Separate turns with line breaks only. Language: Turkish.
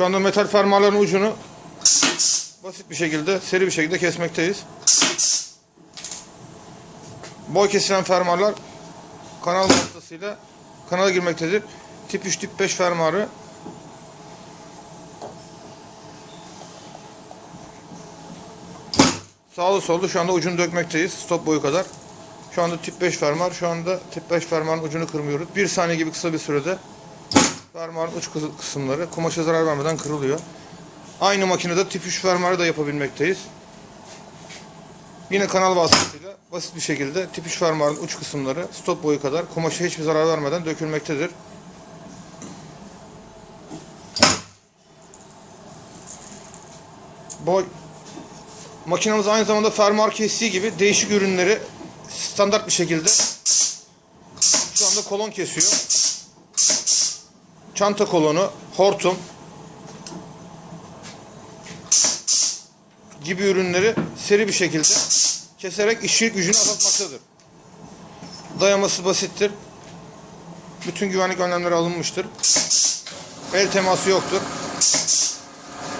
Şu anda metal fermuarların ucunu basit bir şekilde, seri bir şekilde kesmekteyiz. Boy kesilen fermuarlar kanal vasıtasıyla kanala girmektedir. Tip 3, tip 5 fermuarı sağlı sollu şu anda ucunu dökmekteyiz. Stop boyu kadar. Şu anda tip 5 fermuar. Şu anda tip 5 fermuarın ucunu kırmıyoruz. Bir saniye gibi kısa bir sürede fermuarın uç kıs- kısımları kumaşa zarar vermeden kırılıyor. Aynı makinede tip 3 fermuarı da yapabilmekteyiz. Yine kanal vasıtasıyla basit bir şekilde tip 3 fermuarın uç kısımları stop boyu kadar kumaşa hiçbir zarar vermeden dökülmektedir. Boy makinamız aynı zamanda fermuar kestiği gibi değişik ürünleri standart bir şekilde şu anda kolon kesiyor. Çanta kolonu, hortum gibi ürünleri seri bir şekilde keserek işçilik gücünü azaltmaktadır. Dayaması basittir. Bütün güvenlik önlemleri alınmıştır. El teması yoktur.